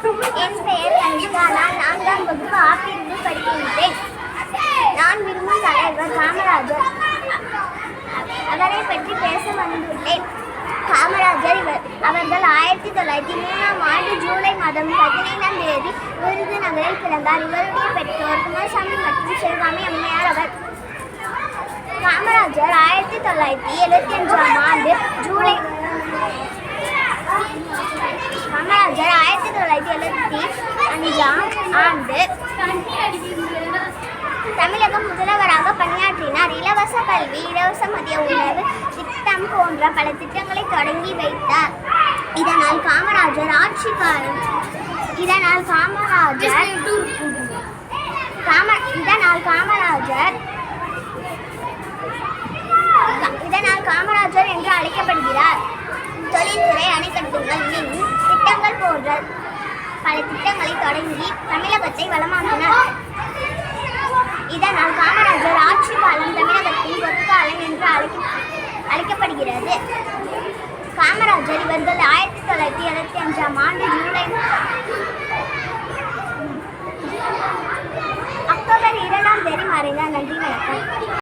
என் பெயர் கனிஷ்கா நான் நான்காம் வகுப்பு ஆப்பிரிந்து பிரிவு படிக்கின்றேன் நான் விரும்பும் தலைவர் காமராஜர். அவரை பற்றி பேச வந்துள்ளேன். காமராஜர் இவர். அவர்கள் ஆயிரத்தி தொள்ளாயிரத்தி மூணாம் ஆண்டு ஜூலை மாதம் பதினைந்தாம் தேதி விருதுநகரில் பிறந்தார். இவருடைய பெற்றோர் குமாரசாமி மற்றும் சிவகாமி அம்மையார் அவர். காமராஜர் ஆயிரத்தி தொள்ளாயிரத்தி எழுபத்தி அஞ்சாம் ஆண்டு ஜூலை காமராஜர் ஆயிரத்தி தொள்ளாயிரத்தி எழுபத்தி அஞ்சாம் ஆண்டு தமிழக முதல்வராக பணியாற்றினார். இலவச கல்வி இலவச மதிய உணவு திட்டம் போன்ற பல திட்டங்களை தொடங்கி வைத்தார். இதனால் காமராஜர் ஆட்சி காலம் இதனால் காமராஜர் காம இதனால் காமராஜர் இதனால் காமராஜர் என்று அழைக்கப்படுகிறார். தொழில்துறை அணைக்கட்டுகள் மின் திட்டங்கள் போன்ற பல திட்டங்களை தொடங்கி இதனால் காமராஜர் ஆட்சி காலம் தமிழகத்தில் பொற்காலம் என்று அழைக்க அழைக்கப்படுகிறது. காமராஜர் இவர்கள் ஆயிரத்தி தொள்ளாயிரத்தி எழுபத்தி அஞ்சாம் ஆண்டு ஜூலை அக்டோபர் இரண்டாம் தேதி மறைந்தார். நன்றி வணக்கம்.